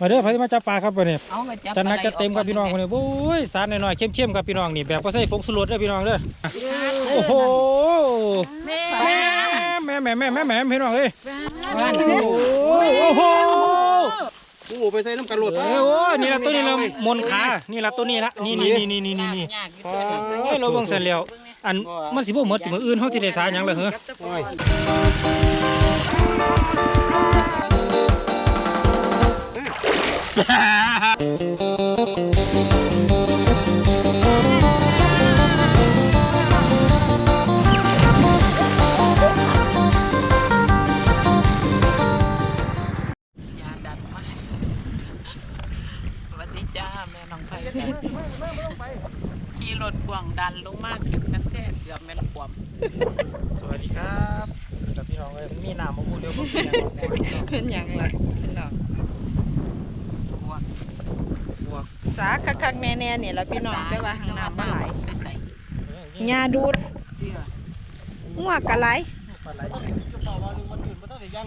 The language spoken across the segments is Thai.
มาเด้อไปมาจับปลาครับวันนี้เอาก็จับจัดหนักปลาไหลจัดเต็มครับพี่น้องวันนี้โอ้ยสารหน่อยๆเข้มๆครับพี่น้องนี่แบบก็ใส่ฟงสุรสเด้อพี่น้องเด้อโอ้โหแม่แม่แม่แม่แม่แม่แม่พี่น้องเอ้ยบ้านโอ้นี้โหโอ้โหไปใส่น้ำกันโหลดเอ้ยโอ้ยนี่ละตัวนี้ละมนขานี่ละตัวนี้ละนี่นี่นี่นี่นี่นี่ยากอยู่ตัวนี้โอ้ยเราเบิ่งเสร็จแล้วอันมันสิบ่หมดสิมื้ออื่นเฮาสิได้สารหยังล่ะเหรอ ยยาดันมาสวัสดีจ้า แม่น้องไผ่ขี่รถพ่วงดันลงมากขึ้นกันแท้เกือบแม่นความสวัสดีครับกับพี่น้องเอ้ยมันมีน้ำมาพูดเร็วบ่เป็นหยังบ่เป็นหยังเป็นหยังล่ะพี่น้อง บวก บวก สาคักๆแน่ๆนี่ล่ะพี่น้องแต่ว่าหางน้ำบ่ไหลไปใส่หญ้าดูดเสื้อหัวกะไหลปลาไหลจะบอกว่ามันตื่นมาตั้งแต่ยัง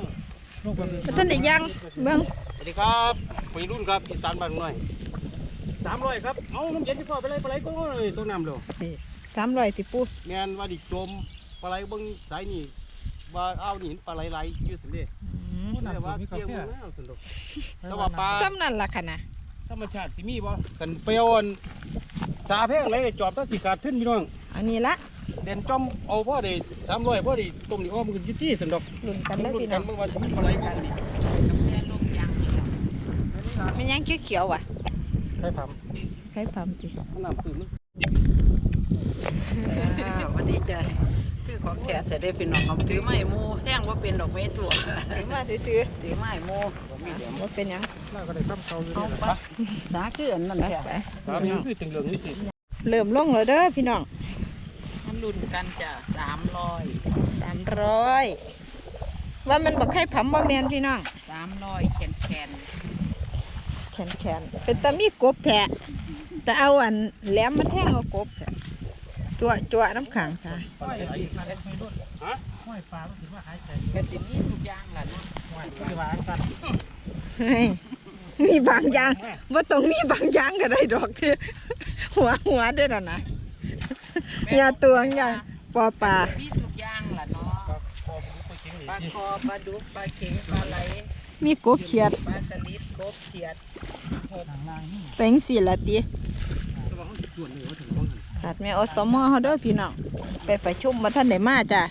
ลูกปลาไหลบ่ทันได้ยังเบิ่งสวัสดีครับวัยรุ่นครับอีสานบ้านหน่อยสามร้อยครับเอาน้ำเย็นที่พ่อไปเลยปลาไหลก็เลยต้นน้ำเร็ว300สิปูแมนว่าดิจมปลาไหลเบิ่งสายนี่ว่าเอานี่เห็นปลาไหลไหลอยู่สิเด้อืมแต่ว่าเกี่ยวมันแล้วสนุกแต่ว่าปลาซ้ำนั่นล่ะค่ะนะ ธรรมชาติสิมีบ่กันเปรี้ยวอันสาแพงเลยจอบตั้งสิขาดขึ้นพี่น้องอันนี้ละเด่นจอมเอาพ่อได้สามร้อยพ่อได้ต้มนี่อ้อมกันยี่ที่สนุกลุ้นกันเด้อรุ่นพี่กัน้นองเมื่อวันปลาไหลบ่นี่กาแฟลูกยางนี่แหละแม่นยังเขียวๆว่ะใครผํใครปั๊มสิมันน้ำตื่นมันสวัสดีจ้าคือของแขกแต่ได้เป็นน้องเอาถือไม้โมแท่งว่าเป็นดอกไม้ตัวถึงมาซื้อถือไม้โมๆบ่เป็นหยัง แล้วก็ได้ข้ามเขาอยู่เอานี่แหไปละสาคืออันนั้นไปแหละไปสามนี่คือตึงเหลืองนี่สิเริ่มลงแล้วเด้อพี่น้องมันรุ่นกันจ้ะสามร้อย300ว่ามันบ่ใครผํบ่แม่นพี่น้องสามร้อยแขนแขนแขนๆเป็นตามีกบแท้แต่เอาอันแหลมมาแทงเอากบแท้จั่วจั่วน้ำขังค่ะห้อยปลาไม่รุ่นฮะห้อยปลาก็ถือว่าหายใจกระติมีทุกอย่างแหละเนาะห้อยปลาวางกันเฮ้ย มีบางอย่างว่าตรงมีบางอย่างก็ได้ดอกที่หัวหัวเด้วยนะนะอย่าตวงอย่างปอปลามีทุกอย่างแหละเนาะครับพอผมไปกินปลานี่คอปลาดุกปลาเข็งปลาไหลมีกบเขียดปลาสลิดกบเขียดทางล่างนี่เป็นสิละตีแต่ว่าเขาจะจวนเลยว่าถึงว่าขาดแม่อสมอเขาเด้อพี่น้องไปประชุมมาท่านไหนมาจ้ะ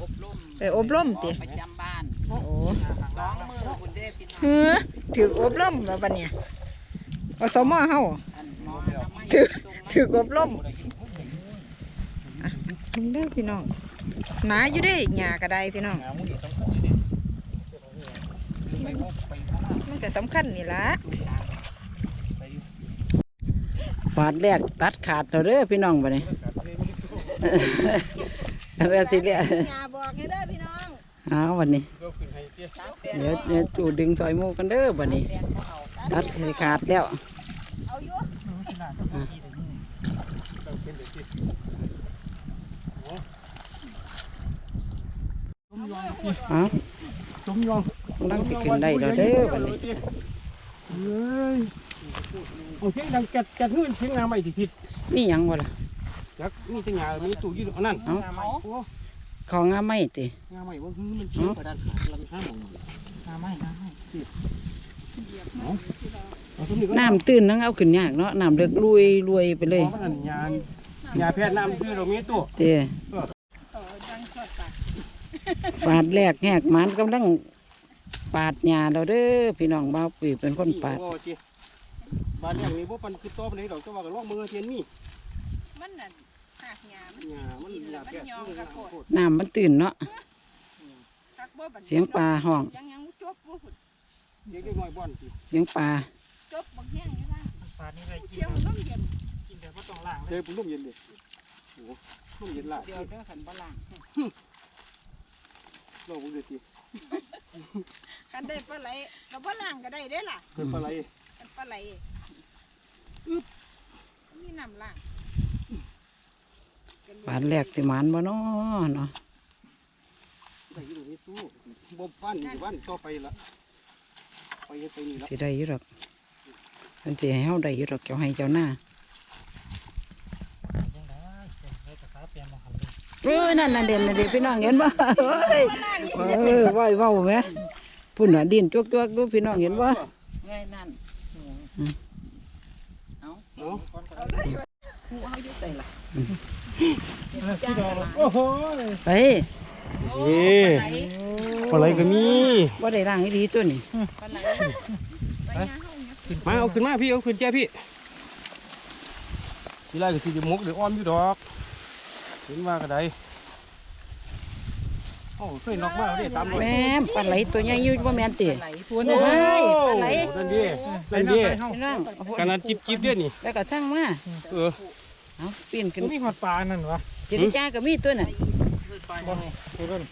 อบรมไปอบรมติประจำบ้านโอ้สองมือคุณ เด้พี่น้องเฮ้อถืออบรมแล้วบัดเนี่ยอสมอเฮาอันหมอทำไมถือตรงนั้นถืออบรมอะมึงเด้อพี่น้องหนาอยู่เด้หญ้าก็ได้พี่น้องงามุ้งนี่สำคัญอยู่ดิไปพบไปข้างหน้ามันก็สำคัญนี่ล่ะไปอยู่ฟาดแรกตัดขาดเราเด้อพี่น้องบัดนี้เรื่องที่เรียกหญ้าบอกให้เด้อพี่น้องเอาวันนี้ยกขึ้นให้ เสียเดี๋ยวเดี๋ยวจู่ดึงซอยหมูกันเด้อบัดนี้ตัดให้ขาดแล้วเอาอยู่ที่หน้าก็ดีแต่นี่ต้องเป็นเด็กที่เอาสมยองกำลังสิขึ้นได้แล้วเด้อบัดนี้เฮ้ยโอเคดังแกะแกะนู่นเสียงงาใหม่สิทิศมีหยังบ่ล่ะจักมีแต่หญ้ามีตู้ยืดอันนั้นเอาโอ้ ของงาไม่ติงาใหม่ว่ามันเกี่ยวกับด้านขาลังห้าหมองงาไม่งาไม่เอาสมนี่ก็น้ำตื้นนังเอาขึ้นยากเนาะน้ำเลิกลุยลุยไปเลยเพราะมันยานยาแพทย์น้ำซื้อเรามีตู้เต้ฟาดแรกแหกมันกำลังปาดหญ้าเราเด้อพี่น้องบ่าวปุ๋ยเป็นคนปาดโอ้จีบ้านเรื่องนี้พวกมันคือโตไปไหนดอกก็ว่ากันลอกมือเทียนมีมันน่ะ หักหญ้ามันหญ้ามันหญ้าแพทย์ซื้อกันโคตรน้ำมันตื้นเนาะ คักบ่บัดนี้เสียงปลาห้อง ยังยังจบบ่พุ่นเด็กน้อยบ่อนสิเสียงปลา จบบักแห้งอยู่ล่ะปลานี่ได้กินเที่ยวมันน้ำเย็นกินแต่ก็ต้องล้างเดี๋ยวผมร่มเย็นเด็กโอ้ร่มเย็นละเดี๋ยวเด้อขันบล่างเราผมเด็ดทีคันได้ปลาไหลก็บ่ล้างก็ได้เด้ล่ะเกิดปลาไหลคันปลาไหลอึบมีน้ำล้าง ปาดแรกสิหมานบ่เนาะเนาะได้อยู่ตรงนี้ตู้บ่บ้านอยู่บ้านต่อไปละไปเฮ็ดไปนี่ละสิได้อยู่ดอกมันสิให้เฮาได้อยู่ดอกเจ้าให้เจ้าหน้ายังได้ได้กระทะเปลี่ยนมาหันเลยเอ้ยนั่นน่ะเด่นน่ะเด่นพี่น้องเห็นบ่เอ้ยเออไหวเว้าแม่พุ่นน่ะดินจวกๆดูพี่น้องเห็นบ่ง่ายนั่นเนาะหูเอาอยู่ใส่ละ พี่ดอกโอ้โหไปนี่ปลาไหลก็มีบ่ได้ล้างให้ดีตัวนี้ปลาไหลมาเอาขึ้นมาพี่เอาขึ้นแจ้พี่ทีแรกก็สิจะมุกหรืออ้อมอยู่ดอกเห็นว่าก็ได้โอ้เคยนอกมาแล้วเด้ตามหน่อยแม่มปลาไหลตัวใหญ่อยู่บ่แม่นติไหลตัวโอ้นี้ยปลาไหลนั่นดินั่นดิพี่น้องเอาพุ่นขนาดจิบจิบๆเด้อนี่แล้วก็ทั้งมาเออ เอาปีนขึ้นตัวนี้หอดปลานั่นวะจิริจ้าก็มีตัวน่ะบ่ตัวนั้น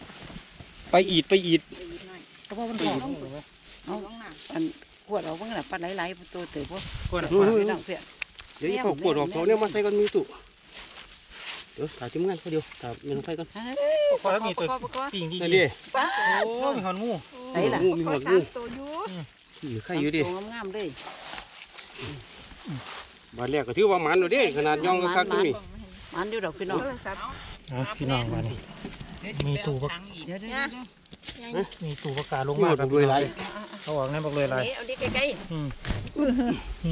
ไปอีดไปอีดเพราะว่ามันหอมเอาอันขวดเอาเบิ่งน่ะปลาไหลๆตัวเต๋อบ่กดพี่น้องเพื่อนเดี๋ยวอีเขาปวดออกเขาเนี่ยมาใส่กันมีตุเดี๋ยวถ่ายทีมงานเขาเดียวถ่ายเมนูไฟกันเอ้ยพอแล้วมีตัวประกอบประกอบปิ่งดีนั่นดิป้าโอ้มีหอนงูไหนล่ะงูมีหก็อดสางูมตัวอยู่ขี่ไข่อยู่ดิตัวงามๆเลย บาดแรกก็ถือว่ามันอยู่ดิขนาดย่องก็คักๆนี่มันอยู่ดอกพี่น้องโทรศัพท์อะพี่น้องมานี่ มีตู้ปะ เดี๋ยวเดี๋ยวเนี่ยมีตู้ประกาศลงมีมาหอดครับรวยไร เขาบอกงั้นบอกเลยไรเอาดิใกล้อืม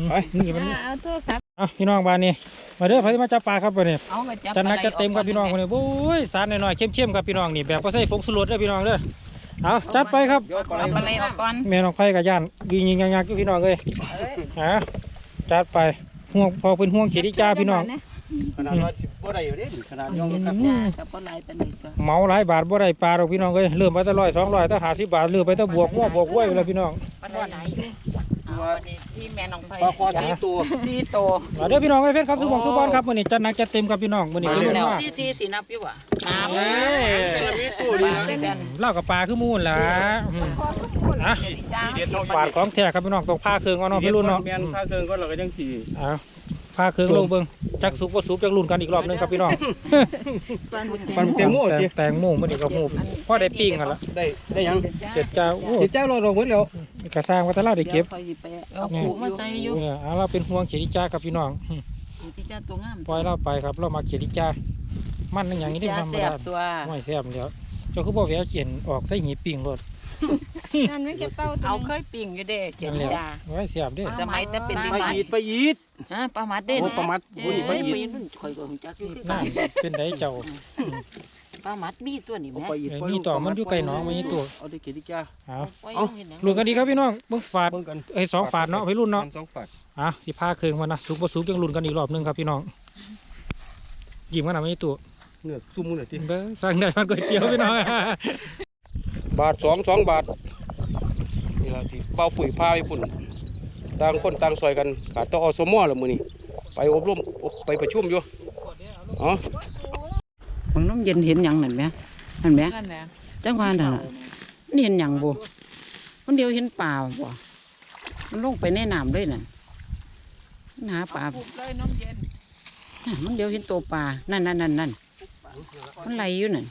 ไป นี่มันเอาโทรศัพท์อะพี่น้องบ้านนี้มาเด้อพามาจับปลาครับวันนี้เอามาจับจัดหนักจัดเต็มครับพี่น้องวันนี้โอ้ยสารหน่อยๆเข้มๆครับพี่น้องนี่แบบก็ใส่ฟงสุรสเด้อพี่น้องเด้อเอาจัดไปครับยอดปลาไหลเอาปลาไหลออกก่อน แม่น้องไผ่กับย่านยิงยิงยักๆอยู่พี่น้องเลยฮะจัดไป ห่วงพอเป็นห่วงเขียดิจ้าพี่น้อง ขนาดว่าสิบบ่ได้อยู่ดิขนาดย่องก็คักจ้ากับปลาไหลปลาไหลก็เหมาหลายบาทบ่ได้ปลาเราพี่น้องเลยเริ่มไปตั้งร้อยสองร้อยตั้งห้าสิบบาทเริ่มไปตั้งบวกมั่วบวกห้วยไปแล้วพี่น้องปลาไหลเอาวันนี้ที่แม่น้องไผ่ปลาคอสีตัวสี่โตมาเด้อพี่น้องไอ้ยแฟนครับสุบองสุบอนครับวันนี้จัดหนักจัดเต็มครับพี่น้องวันนี้ก็รุ่นมากที่ที่ที่นับอยู่ว่ะ น้ำเอ้ยแต่ละมีตัวปนี่ลานะด้วยกันเล่ากับปลาคือมูนล่ะอืมอะจ้าเด็ดเนาะปาดของแท้ครับพี่น้องต้องผ้าเครื่องเอาเนาะพี่รุ่นเนาะแม่นพาเครื่องก็เราก็ยังสี่อะผ้าเครื่องลงเบิ่งจักสุกบ่สุกจักรุ่นกันอีกรอบหนึงครับพี่น้องปันเต็มโม่แตงดิแตงโมมันนี่ก็หูพอได้ปิ้งกันละได้ได้ยังเจ็ดเจ้าโอ้เจ็ดเจ้าเราเราหมดแล้วกระสร้างวัตลาได้เก็บคอยไปเอาขู่มาใส่อยู่เนี่ยเอาเราเป็นห่วงเขียดิจ้าครับพี่น้องอืม ที่จ้าตัวงามปล่อยเราไปครับเรามาเขียดิจ้า มันนั่นอย่างนี้ได้จ้าธรรมเสียดาบตัวไม่แซ่บเดียวเจ้าคือบ่แหวะเขียนออกใส่หีบปิ้งรถนั่นไม่แค่เต้าตัวเอาหนึงเคยปิ้งอยู่เด้เจ็ดนั่นแหละจ้าไว้เสียบเด้อสมัยแต่เป็นไปอีดไปอีดฮะปลาหมัดเด่นโอ้ประมัดเอ้บุญยไปไปอีดไปรุ่นข่อยก็รู้จักอยู่คือกันั่นนเป็นไดเจ้าปลาหมัดมีตัวนี้เอาแม่ไปอีดเอ้ยมีต่อมันอยู่ไกลหนองมันมีตัวเอาได้เกียรติจ้าเอาไว้เอาเห็นหยังลุ้นกันดีครับพี่น้องเบิ่งฝาดเบิ่งกันเอ้ยสองฝาดเนาะไปรุ่นเนาะสองฝาดอะสิพาเครื่องมานะสุกบ่สุกจังลุ้นกันอีกรอบหนึงครับพี่น้องยิ้มกันนะไม่ตัว เนื้อซุ่มมือหน่อยทีเด้อสั่งได้มันก๋วยเตี๋ยวพี่น้องบาทสองสองบาทนี่ละสิเป่าปุ๋ยพาไปปุ่นต่างคนต่างซอยกันขาดต่ออสมอแล้วมื้อนี้ไปอบรมอบไปประชุมอยู่อ๋อมันน้ำเย็นเห็นหยังนั่นแหมนั่นแหมนั่นแหละจังหวะนั่นน่ะนี่เห็นหยังบ่มันเดียวเห็นปลาบ่มันลงไปในน้ำเลยนั่นมันหาปลาปลูกเลยน้ำเย็นน่ะมันเดียวเห็นตัวปลานั่นนั่นนั่นนั่น มันไหลอยู่นั่น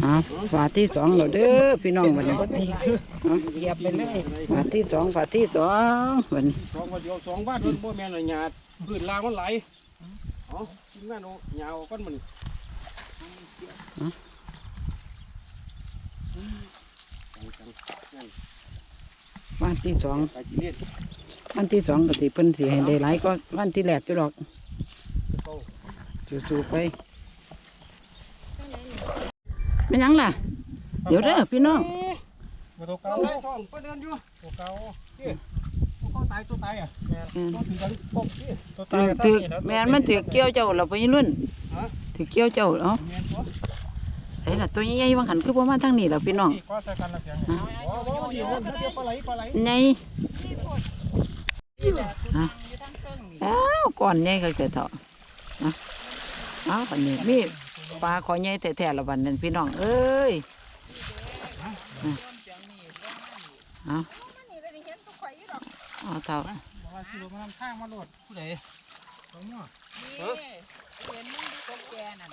เอ่ฝาที่สองแล้วเด้อพี่น้องวันนี้เอาเหยียบไปเลยฝาที่สองฝาที่สองวันนี้สองคนเดียวสองบาทมันบ่แม่นเลยหยาดพื้นลางมันไหลอ๋อกินแม่นโอาหยาเอาก้อนมันวันที่สองไปจีเรียน วันที่สองก็สิเพิ่นสิให้ได้หลายก็วันที่แรกอยู่ดอกสู้ๆไปเป็นหยังล่ะ เดี๋ยวเด้อพี่น้องมาตัวเก่าเอาไว้ท้องไปเดินอยู่ตัวเก่าเขาตายตัวตายอะแม่นตัวถึงกันปกที่ตัวถืตายอถือแม่นมันถือเกี่ยวเจ้าเราไปรุ่นฮะถือเกี่ยวเจ้าเอ้าแม่นตัวไอ้ล่ะตัวใหญ่ๆบางหันคือบ่มาทางนี้ล่ะพี่น้องที่ก็ใส่กันละเพียงอ๋อบ่ดีเรื่องเดี๋ยวปลาไห อ้าวก่อนใหญ่ก็เกิดเถาะฮะเอ้าวอันนี้มีปลาคอใหญ่แท้ๆละบัดนั้นพี่น้องเอ้ยเอานี่ก็ได้เห็นตัวข่อยอยู่ดอกเอาเท่าว่าสิลงมาทำข้างมาโลดผู้ใดตัวมั่วเห็นมึงดูกบแกนั่น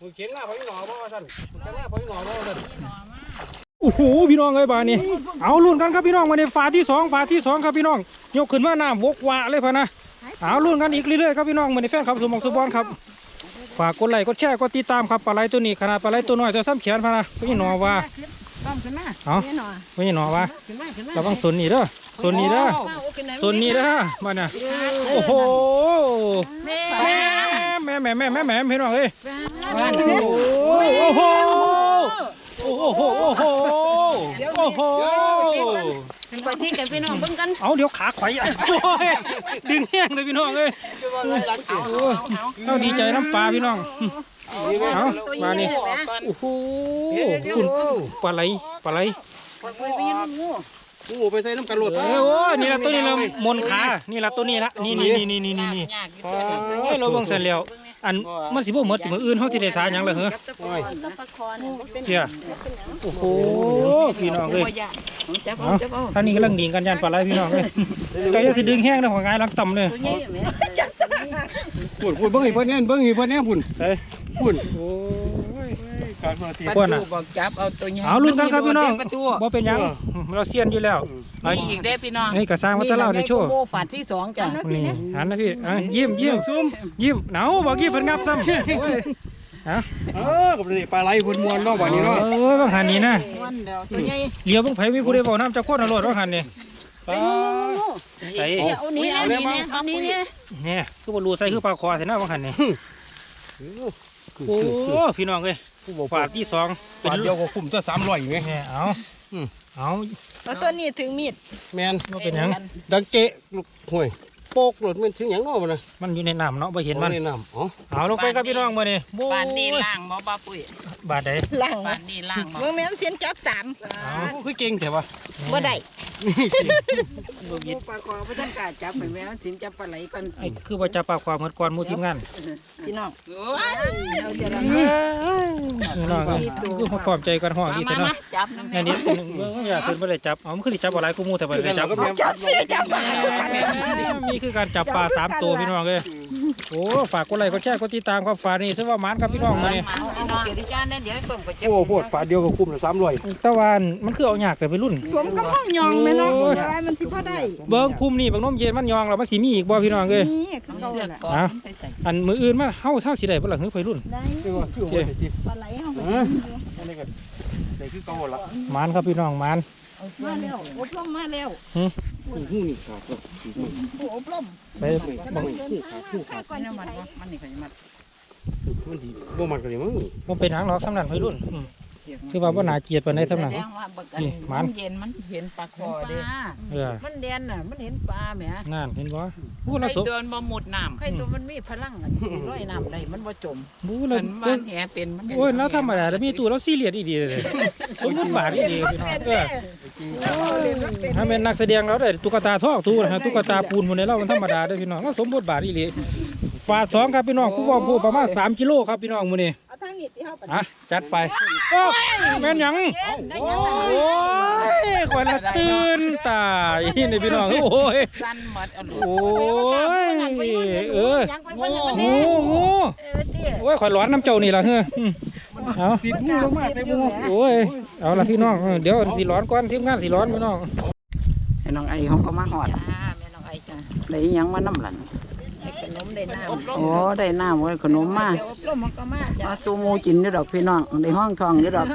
มึงเขียนหน้าพอยหนอบ่ว่าซั่นมึงเขียนหน้าพอยหนอบ่ว่าซั่นนี่หนอมา โอ้โหพี่น้องเอ้ยบานนี้เอาลุ้นกันครับพี่น้องมาในฝาที่สองฝาที่สองครับพี่น้องยกขึ้นมาน้ำวกวะเลยพะนะเอาลุ้นกันอีกเรื่อยๆครับพี่น้องมาในแฟนครับสมองสุบอลครับฝากกดไลค์กดแชร์กดติดตามครับปลาไหลตัวนี้ขนาดปลาไหลตัวน้อยตัวซ้ำแขนพะนะพี่หนอว่าต้อมขึ้นมาเอานี่หน่อยพี่หนอว่าขึ้นมาขึ้นมาระวังสนนี่เด้อสนนี่เด้อส่วนนี้นะมาเนี่ยโอ้โหแม่แม่แม่แม่แม่แม่พี่น้องเอ้ยโอ้โหโอ้โหโอ้โหโอ้โหโอ้โหขึ้นไปที่กันพี่น้องเบิ่งกันเอาเดี๋ยวขาไขว่ะโอ้ยดึงแห้งเลยพี่น้องเอ้ยเอาดีใจน้ำปลาพี่น้องเอามานี่โอ้โหคุณปลาไหลปลาไหลงูไปใส่น้ำกันโหลดเอ้ยโอ้ยนี่ละตัวนี้ละมนขานี่ละตัวนี้ละนี่นี่นี่นี่นี่นี่ยากอยู่ตัวนี้โอ้ยเราเบิ่งเสร็จแล้ว อันมันสิบ่หมดมื้ออื่นเฮาสิได้สาหยังล่ะเหรอโอ้ยตะปะคอนเป็นเพียโอ้โหพี่น้องเอ้ยบ่ยากจับเอาเอาจับเอาท่านนี้กำลังดิ่งกันยานปลาไหลพี่น้องเอ้ยไก่จะสิดึงแห้งนะหัวงายหลังต่ำเลยตัวใหญ่แม่ปุ่นปุ่นเบิ้งอีเพิ่นเนี่ยเบิ้งอีเพิ่นเนี่ยปุ่นเฮ้ยปุ่นโอ้ย การคนละทีประพวกน่ะตูบอกจับเอาตัวใหญ่เอาลุ้นกันครับพี่น้องประตูบ่เป็นหยังเราเซียนอยู่แล้วมีอีกได้พี่น้องเฮ้ยกระซ้างว่าถ้าเราได้โชว์โบฝาดที่สองจ้ะนี่หันนะพี่อะยิ้มยิ้มซุ่มยิ้มหนาวบอกยิ้มเพิ่นงับซ้ำโอ้ยฮะเออกับนี่ปลาไหลพุ่นมวนเนาะบ่นี้เนาะเออบางหันนี่นะวันเดียวตัวใหญ่เหลียวเบิ่งไผมีผู้ใดบอกน้ำจะโคตรอร่อยบางหันนี่ปลาใส่เอานี่เอานี่เนี่ยเอานี่เนี่ยเนี่ยคือบ่รู้ใส่คือปลาคอใส่หน้าบางหันนี่โอ้พี่น้องเอ้ยฝาดที่สองเป็นบาทเดียวก็คุ้มตัว300อยู่ไหม เนี่ยเอาอืม เอาแล้วตัวนี้ถึงมีดแม่นบ่เป็นหยังดังเกะลูกห่วยโปกโหลดมันถึงหยังเนาะมันน่ะมันอยู่ในน้ำเนาะบ่เห็นมันในน้ำอ๋อเอาลงไปครับพี่น้องมื้อนี้โอ้ปานนี่ยล่างบ่ป้าปุ้ยบาดใดล่างปา นนี่ล่างบ่เมืองแม่นเสียนจับสามเอาคือเก่งแต่ว่าบ่ได้บ่ยิดปลาคอพระท่านกาจับไปแม่สินจับปลาไหลกันไอ้คือว่าจะปลาความเหมือนก่อนหมู่ทีมงานพี่น้องเราจะรัพี่น้องเอ้ยคือความพร้อมใจกันห้องมาอีกมาแต่เนาะมาจับน้ำอันนี้ตัวหนึงเบิ่งอย่าขึ้นบ่ได้จับเอามันคือสิจับบ่หลายกูหมู่แต่บ่ได้จับก็แม่นจับสิจับมาคือกันมีคือการจับปลาสามตัวพี่น้องเอ้ย โอ้ฝากกดไลค์กดแชร์กดติดตามครับฝานี่ซื้อว่ามานครับพี่น้องมื้อนี้เอาเอาเกียรติจานเดี๋ยวเพิ่มไปเจ็บโอ้โพดฝาเดียวก็คุ้มละ300ตะวันมันคือเอาหยากแต่ไปรุ่นสมกับห้องยองแม่เนาะเดี๋ยวไอ้มันสิพอได้ เบิ่งคุ้มนี่บางน้มเย็นมันยองแล้วมันสิมีอีกบ่พี่น้องเอ้ยนี่คือเก่าแหละก่อนไปใส่อันมืออื่นมาเฮาเฮาสิได้บ่ล่ะคือไปรุ่นได้คือว่าคือว่าสิปลาไหลเฮาก็เอออันนี้ก็ได้คือเก่าละหมานครับพี่น้องมานมาแล้วอบรมมาแล้ว หูนี่ขาดก็ผู้อบรมไปกำลังเดินทางมาข้าก่อนนี่สิมันไปมันนี่ก็จะมามันดีบ่มันก็เลยมั้งบ่เป็นหยังหรอกสำนักไปรุ่น คือว่าบ่น่าเกลียดปานใดสำนักแสดงว่าเบิกอันี่มัน เย็นมันเห็นปลาคอเด้เออมันแดนน่ะ มันเห็นปลาแหมนั่นเห็นบ่บู้ใครละสบโดนบ่หมุดน้ำใครตัวมันมีพลังอะลอยน้ำได้มันบ่จมบู้มัละนมันแหเป็นมันโอ้ยแล้วธรรมดาแล้วมีตู้แล้วซีเรียสอีดีเลยสมมุติบาทอีดีพี่น้องเออเราเรียนรักเป็นถ้าเป็นนักแสดงเราได้ตุ๊กตาทองตู้นะฮะตุ๊กตาปูนหมดเลยเรามันธรรมดาเด้อพี่น้องเราสมบทบาทอีหลีฝาดสองครับพี่น้องผู้ว่าผู้ประมาณ3กิโลครับพี่น้องมื้อนี้เอา ทางนี้ที่เฮาไปอะจัดไปโอ้แม่นหยัง ได้ยังไงโอ้ยข่อยละตื่นตายนี่พี่น้องโอ้ยสั้นหมดเอาลูกโอ้ยเออยังไปวันนั้นงูงูโอ้ยข่อยร้อนน้ำเจ้านี่ล่ะเฮ้ออืมเอาติดงูลงมาใส่หมูโอ้ยเอาละพี่น้องเออเดี๋ยวสิร้อนก่อนทีมงานสิร้อนพี่น้องไอ้น้องไอ้เขาก็มาหอดจ้าแม่น้องไอจ้าได้หยังมาน้ำหลันให้ ขนมได้น้ำโอ้ได้น้ำไว้ขนมมาเดี๋ยวอบรมมันก็มาจ้ามาสูหมูกินอยู่ดอกพี่น้องได้ห้องทองอยู่ดอก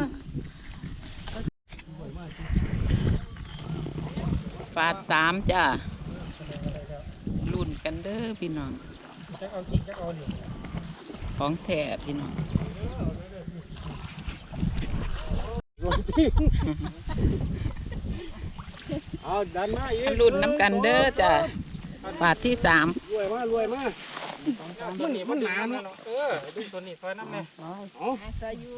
ฝาดสามจ้ารุ่นกันเด้อพี่น้องของแท้พี่น้องเอาดันมาอีกรุ่นน้ำกันเด้อจ้า ฝาดที่สามรวยมารวยมามันนี่มันหนาเนาะเออดึงตัวนี้ซอยน้ำเนี่ยใส่อยู่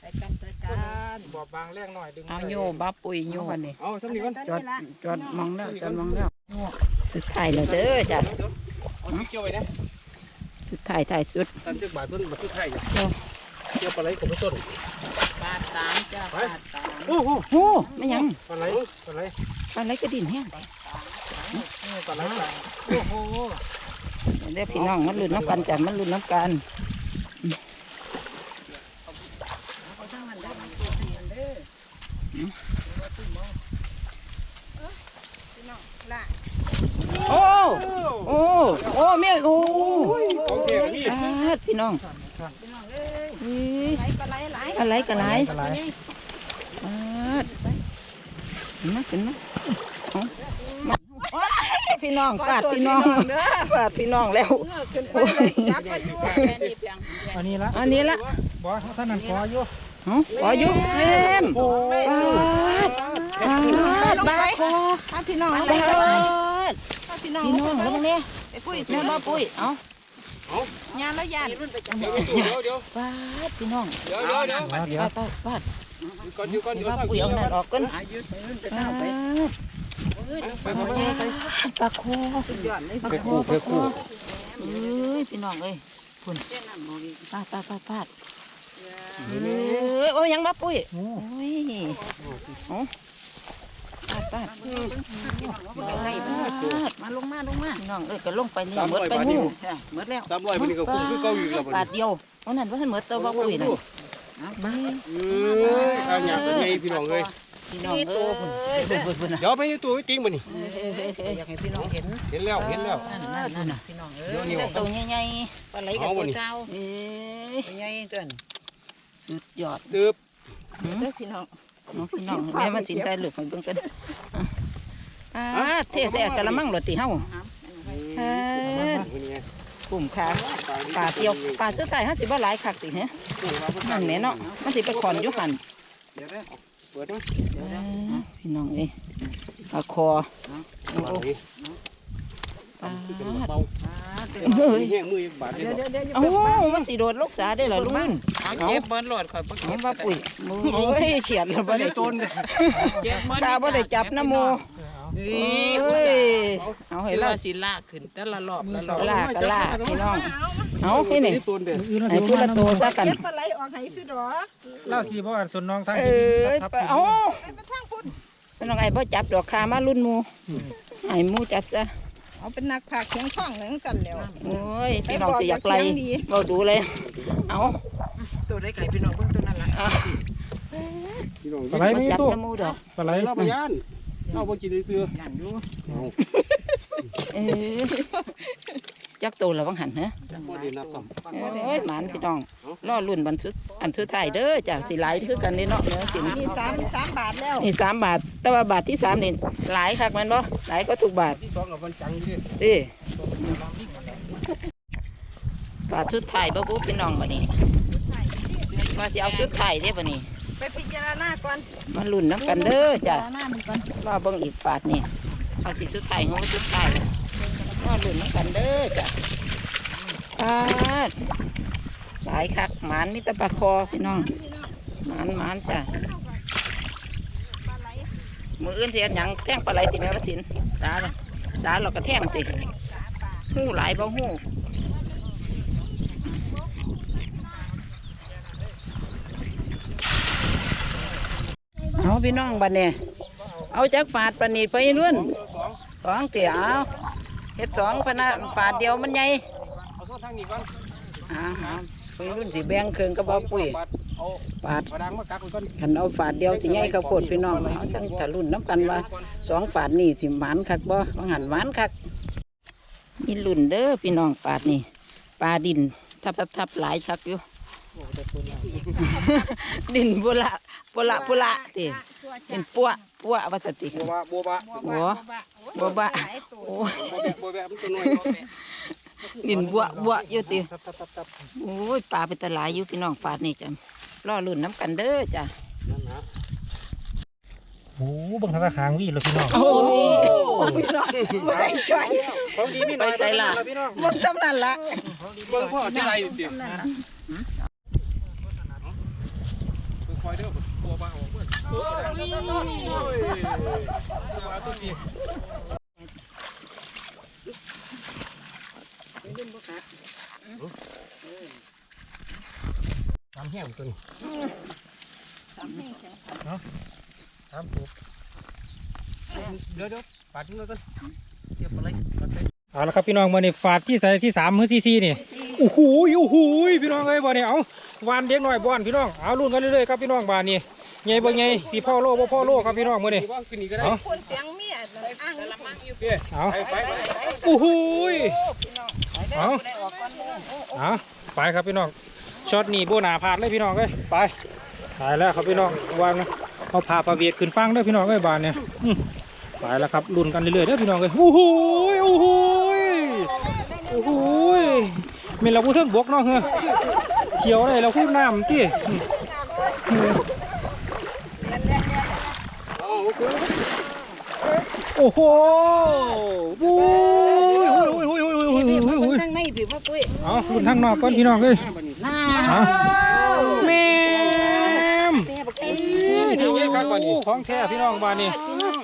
ใส่กันใส่กันบอบบางแรงหน่อยดึงเอาโยบ้าปุยโยวันนี้เอาสำนีก่อนจอดจอดมองแล้วจอดมองแล้วสุดท้ายแล้วเด้อจ้าเอาที่เกี่ยวไว้นะสุดท้ายท้ายสุดตันจึกบาทต้นบาทต้นไทยจ้ะเกี่ยวปลาไหลของต้นฝาดสามจ้าฝาดสามโอ้โหโอ้ไม่หยังปลาไหลปลาไหลปลาไหลกระดิ่นแห้ง ปลาไหลโอ้โหเด้อพี่น้องมันลุ้นน้ำกันจ้ะมันลุ้นน้ำกันโอ้โอ้โอ้แม่โอ้ของแท้ก็มีอาดพี่น้องอะไรกันไรอะไรอาดขึ้นมาขึ้นมาเอาม พี่น้องปาดพี่น้องปาดพี่น้องแล้วโอ้ยอันนี้ละอันนี้ละบอท่านนั่นขออยู่เอ้าขออยู่เล่มปาดปาดบาคอถ้าพี่น้องปาไปดถ้าพี่น้องพี่น้องแล้วมึงเนี่ยไอ้ปุ้ยแม่บ้าปุ้ยเอ้ายานแล้วยานเดี๋ยวเดี๋ยวปาดพี่น้องเดี๋ยวเดี๋ยวเดี๋ยวเอาเดี๋ยวปาดปาดปาดก่อนอยู่ก่อนแม่เดี๋ยวบ้าสร้างปุ้ยเอานั่นออกกันอายุไปรุ่นไปปาเท่าไปดไปไปไปไปปลาคอสุดยอดเลยปลาคอปลาคอเอ้ยพี่น้องเอ้ยคุณปาดปาดปาดปาดเอ้ยโอ้ยยังมาปุ้ยโอ้ยปาดปาดมาลงมาลงมาน้องเอ้ยก็ลงไปนี่หมดไปงูหมดแล้วสามร้อยมันนี่ก็คุ้มคือเก่าอยู่แล้วบัดบาทเดียววันนั้นว่าท่านหมดตัวบ่ปุ้ยนะมาเอ้ยเอาหยาบเป็นไงพี่น้องเอ้ย พี่น้องเอ้ยเบิ่งเบิ่งเดี๋ยวไปอยู่ตัวไว้จริงบ่นี่อยากให้พี่น้องเห็นเห็นแล้วเห็นแล้วนั่นนั่นนั่นน่ะเดี๋ยวนี้ตัวใหญ่ๆปลาไหลกับตัวเจ้าเอ้ยใหญ่ตัวนี้สุดยอดตึบเด้อพี่น้องพี่น้องแม่มันสินใจลูกให้เบิ่งกันอ่าเทใส่กะละมังรถติเฮาอ่ามื้อนี้คุ้มค่าปลาเตียวปลาเสุดท้ายเฮาสิบว่าหลายคักติฮะนั่นแหม่เนาะมันสิไปขอนยู่หั่นเดี๋ยวนะเปิดนะอ่าพี่น้องเอ้ยปลาคอโอ้ยปลาเป็นเบาเฮ้ยแห้งมืออีกบาทเดียวเอ้ามันสิโดดลูกสาได้เหรอลุงเก็บเบิ้ลโหลดข่อยบ่เอาเก็บว่าปุ๋ยโอ้ยเขียนแล้วบ่ได้ต้นเก็บเบิ้ลข้าบ่ได้จับนะโมนี่เอ้ยเอาให้สิเราลาสิลากขึ้นแต่ละรอบละรอบลากก็ลากพี่น้อง เอาให้นี่ตัวเด็ดอื่นให้พูดละโตซะกันเก็บปลาไหลออกให้สิดอกเล่าสีบ่อ่านส่วนน้องทางเอ้ยไปเอาไปไปทางพุ่นพี่น้องไอ้บ่จับดอกคามารุ่นหมูให้หมูจับซะเอาเป็นนักผักเขียงท่องเหลืองกันแล้วโอ้ยพี่น้องสิอยากไล่บ่ดูเลย เอาตัวได้ไก่พี่น้องเบิ่งตัวนั้นล่ะเอาพี่น้องปลาไหลบ่มีจับตู้น้ำหมูดอกปลาไหลเราไปย่านเราบ่กินเสื้อยันอยู่เอาเอ้ย จักโตแล้วบังหันฮะบ่ได้นับซ้ำเอ้ยหมานพี่น้องรอรุ่นบันสุดอันสุดท้ายเด้อจ้ะสิหลายคือกันเด้เนาะเนื้อสินี่สามสามบาทแล้วนี่สามบาท แต่ว่าบาทที่สามนี่หลายคักมันบ่หลายก็ถูกบาทที่สองกับวันจังดิบาทสุดไทยบ่บุพี่น้องบัดนี้ว่าสิเอาสุดไทยเด้บัดนี้ไปพิจารณาก่อนมาลุ้นน้ำกันเด้อจ้ะพิจารณามันก่อเบิ่งอีกบาทนี่ว่าสิสุดไทยของสุดไทย รอลุ้นน้ำกันเด้อจ้ะบาทหลายคักหมานมิตรปลาคอพี่น้องหมานหมานจ้ะปลาไหลมืออื่นเฮ็ดหยังแท่งปลาไหลติแม่ว่าสินสาเลยสาเราก็แท่งติหูหลายบ่หูเอาพี่น้องบัดเนี่ยเอาจักฝาดปานนีดไปรุ่นสองเตี๋ยเอา เฮ็ดสองพะนะฝาดเดียวมันใหญ่เอาโทษทางนี้ก่อนอ่าเอาไปรุ่นสิแบ่งเครื่องกระบอกปุ๋ยบาทเอาฝาดดังมากักก่อนขันเอาฝาดเดียวสิใหญ่ข้าวโพดพี่น้องเอาจังตะรุ่นน้ำกันว่าสองฝาดนี่สิหวานคักบ่บางหันหวานคักมีรุ่นเด้อพี่น้องฝาดนี่ปลาดินทับทับทับหลายคักอยู่ดินบุละบุละบุละติเป็นปัวปัววัสติบัวบะบัวบะ โอ้บัวบะโอ้บัวแบบบัวแบบมันตัวน้อยดินบัวบัวอยู่ติตับตับตับตับโอ้ยปลาเป็นตะหลายอยู่พี่น้องฝาดนี่จ้ะรอรุ่นน้ำกันเด้อจ้ะนั่นนะโอ้เบิ่งทางหางวิ่งเลยพี่น้องโอ้ยบ่ได้จ่อยของดีมีไปใส่ล่ะพี่น้องหมดจำนั่นละเบิ่งพ่อที่ไรเดี๋ยวคอยเด้อบัวบะออกเพื่อนโอ้ยบัวตัวนี้ ตามแห้งตัวนี้ตามถูกเดี๋ยวเดี๋ยวปัดมือกันเก็บอะไรปัดไปเอาละครับพี่น้องมาในฝาดที่ใส่ที่สามมือที่สี่นี่โอ้โหโอ้โหพี่น้องเอ้ยบ่เนี่ยเอาวานเด็กน้อยบ่อนพี่น้องเอาลุ้นกันเรื่อยๆครับพี่น้องบานนี่ใหญ่บ่ใหญ่สิพ่อโลบ่พ่อโลครับพี่น้องมื้อนี้ว่าขึ้นนี่ก็ได้เอาคนเสียงเมียอ่างเอาไปไปไปโอ้โหย เอาเอาไปครับพี่น้องช็อตนี้โบนาพลาดเลยพี่น้องเอ้ยไปไปแล้วครับพี่น้องวางนะเอาพาพาเวียดขึ้นฟังด้อพี่น้องเอ้ยบานเนี่ยไปแล้วครับลุ้นกันเรื่อยๆเด้อพี่น้องเอ้ยโอ้โหโอ้โหโอ้โหเมนเราผู้เทิงบกเนาะเฮ้อเขียวอะไรเราคู่น้ำที่โอ้โหโยโอ้ยข้างในพี่ว่าปุ้ยเอาคุณทางนอกก่อนพี่น้องเอ้ยน่าเอาแม่มแม่บอกเอ้นี่ไงครับบ้านนี้ของแท้พี่น้องบ้านนี้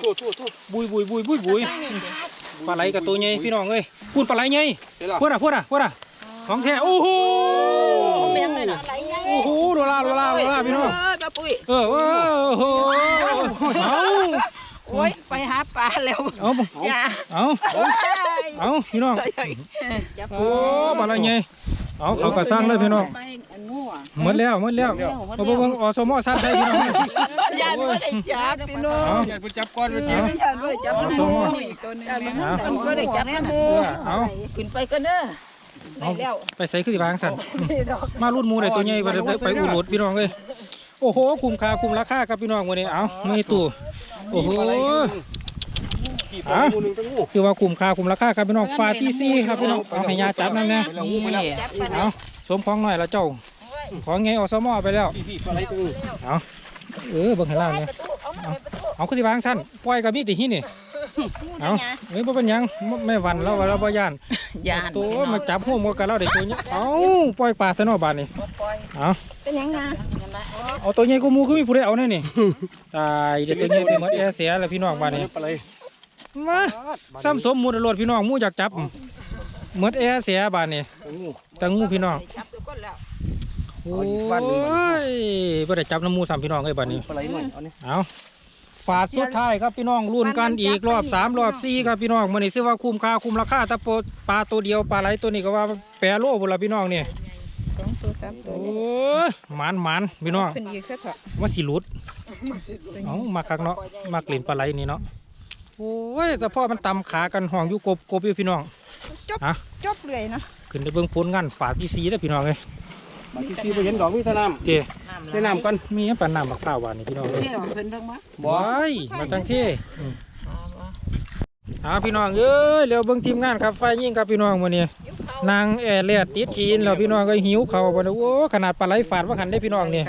ทั่วทั่วทั่วบุยบุยบุยบุยบุยปลาไหลกับตัวใหญ่พี่น้องเอ้ยพูดปลาไหลใหญ่เดี๋ยวล่ะพูดอะพูดอะพูดอะของแท้โอ้โหแม่เลยนะไหลไงโอ้โหโดลาโดลาโดลาพี่น้องเออป้าปุ้ยเออเออโอ้โหเอาโอ้ยไปหาปลาแล้วเอาอย่าเอา เอาพี่น้องโอ้ปลาไหลใหญ่เอาเขาก็สร้างเลยพี่น้องไปอันงัวหมดแล้วหมดแล้วเอาไปเบิ่งอสมอสั้นใส่พี่น้องอย่าบ่ได้จับพี่น้องเอาอย่าไปจับก้อนไปเอาไม่ใช่ไม่ได้จับอสมอมันก็ได้จับแน่นเออเอาขึ้นไปกันเด้อได้แล้วไปใส่ขึ้นที่วางสั่นมารุ่นหมูได้ตัวใหญ่ไปไปไปอุดรพี่น้องเลยโอ้โหคุ้มค่าคุ้มราคาครับพี่น้องวันนี้เอาไม่ตู้โอ้โห กี่ปลาหมูหนึ่งตั้งงูคือว่าคุ้มค่าคุ้มราคาครับพี่น้องฟาที่ซี่ครับพี่น้องเอาให้ยาจับนั่นนะนี่เอาสมของหน่อยละเจ้า ของไงอสมอไปแล้วพี่พี่ปลาไหลตั้งงูเอาเออเบิ่งให้ล่างเนี่ยเอาขึ้นที่วางสั่นปล่อยกับมีดที่หินนี่เอาเอ้ยบ่เป็นหยังไม่หวันแล้วว่าเราบ่ย่านยานตัวมาจับหัวหมวกกันแล้วได้ตัวเนี้ยเอาปล่อยปลาซะเนาะบาดนี้เอาเป็นยังไงเอาตัวใหญ่กูมูคือมีผู้ใดเอาแน่นี่ตายเดี๋ยวตัวใหญ่ไปหมดแอร์เสียแล้วพี่น้องบ้านนี้ปลาไหล มาซ้ำสมหมูตลอดพี่น้องหมูอยากจับหมดแอร์เสียบ้านนี้ตั้งงูจังงูพี่น้องจับทุกคนแล้วโอ้ยบ่ได้จับน้ำหมูซ้ำพี่น้องเอ้ยบ้านนี้ปลาไหลหน่อยเอาเนี่ยเอาฝาดสุดท้ายครับพี่น้องรุ่นกันอีกรอบสามรอบสี่ครับพี่น้องมื้อนี้ซื้อว่าคุ้มค่าคุ้มราคาถ้าโปรปลาตัวเดียวปลาไหลตัวนี้ก็ว่าแปรโลพุ่นละพี่น้องนี่สองตัวสามตัวโอ้ยหมานหมานพี่น้องขึ้นอีกสักเถอะว่าสิหลุดเอามาคักเนาะมากลิ่นปลาไหลนี่เนาะโอ้ยแต่พ่อมันตำขากันห้องอยู่กบกบอยู่พี่น้องจบฮะจบเลยนะขึ้นไปเบิ่งผลงานฝาที่สีแล้วพี่น้องเลยมาที่ที่ไปเห็นดอกมีแตะน้เจำใส่น้ำก่อนมีอันปลาน้ำบักข้าวหวานนี่พี่น้องเลยเที่ยวเพิ่นเบิ่งมาบอยมาจังที่ อืมอ่าพี่น้องเอ้ยเร็วเบิ่งทีมงานครับไฟยิ่งครับพี่น้องวันนี้นางแอร์เลียดติดขีนแล้วพี่น้องก็หิวเขาวบ่เนี่ยโอ้ขนาดปลาไหลฝาดว่าขันได้พี่น้องนี่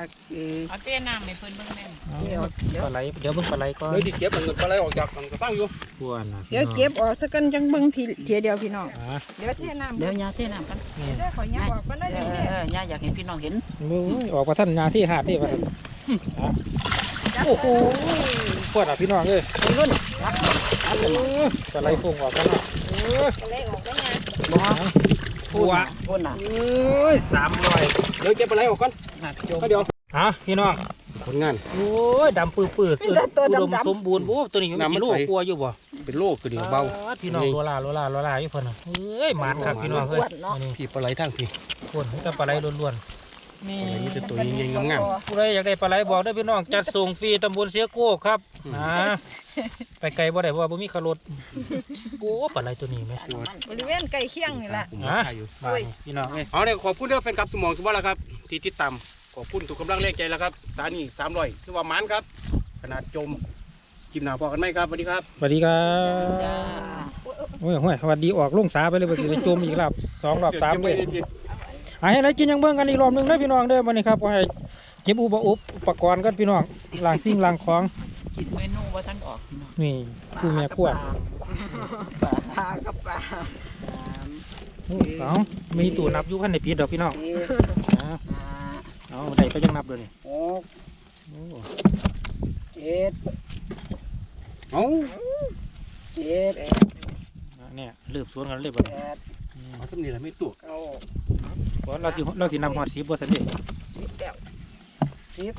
เอาเต้น้ำให้เพิ่นเบิ่งแม่นเอาปลาไหลเดี๋ยวเบิ่งปลาไหลก่อนเลยที่เก็บมันปลาไหลออกจากมันก็ตั้งอยู่กวนนะเดี๋ยวเก็บออกสักกันจังเบิ่งทีเทียเดียวพี่น้องอ่าเดี๋ยวเทน้ำเดี๋ยวยาเต้น้ำกันนี่ได้ขอยยับออกก็ได้เอเลยอเออยาอยากเห็นพี่น้องเห็นโอ้ยออกมาท่านงานที่หาดนี่ว่าท่านอะโอ้โหปวดอะพี่น้องเอ้ยรุ่นเออ จะไล่ฟงออกกันเนาะเออเลยออกได้ไงบ่ปัวพุ่นน่ะเอ้ยสามร้อยเดี๋ยวเก็บปลาไหลออกก่อนหักโยมก็เดี๋ยวฮะพี่น้องผลงานโอ้ยดำปื้อปื้อๆอุดมสมบูรณ์โอ้ตัวนี้อยู่น้ำมันลใสกลัวอยู่บ่เป็นโลคือเดียวเบาพี่น้องโลลาโลลาโลลาอยู่เพิ่นน่ะเอ้ยหมานครับพี่น้องเอ้ยอันนี้พี่ปลาไหลทั้งพี่คนจะปลาไหลล้วนๆนี่ปลาไหลมีแต่ตัวใหญ่ๆงามผู้ใดอยากได้ปลาไหลบอกได้พี่น้องจัดส่งฟรีตำบลเสียโก้ครับนะ ไปไกลบ่ได้เพราะว่าบ่มีขารถโอ้ปลาไหลตัวนี้ไหมๆตัวบริเวณใกล้เคียงนี่แหละ ผมฮะถ่ายอยู่มานี่พี่น้องเอ้ยเอาเนี่ยขอบคุณเด้อแฟนคลับสมองสมบัติแล้วครับ ที่ติดตามขอบคุณทุกกำลังแรงใจแล้วครับสานี่สามร้อยคือว่าหมันครับ ขนาดจมกินหนาพอกันไหมครับสวัสดีครับ สวัสดีครัจ้าบโอ้ยห้วยสวัสดีออกลงสาไปเลยไปไปจมอีกรอบสองรอบสามก็บเลไว้ยในที่หาให้ได้กินยังเบิ่งกันอีกรอบหนึงได้อพี่น้องเด้อวันนี้ครับก็ให้เก็บอุปอุปอุปกรณ์กันพี่น้องล้างสิ่งล้างของ คิดเมนูว่าท่านออกพี่น้องนี่คู่แม่ขั้วปลากับปลาเอามีตู้นับอยู่พันในปีดอกพี่น้องเอาเอาได้ก็ยังนับเลยนี่หกโอ้เจ็ดเอาเจ็ดเนี่ยเริ่มสวนกันเลยบ่แปดเอาสำนีละไม่ตัวเก้าเพราะเราสิเราสินำฮอดสีบ่ทันเด้สิบแก้วสิบ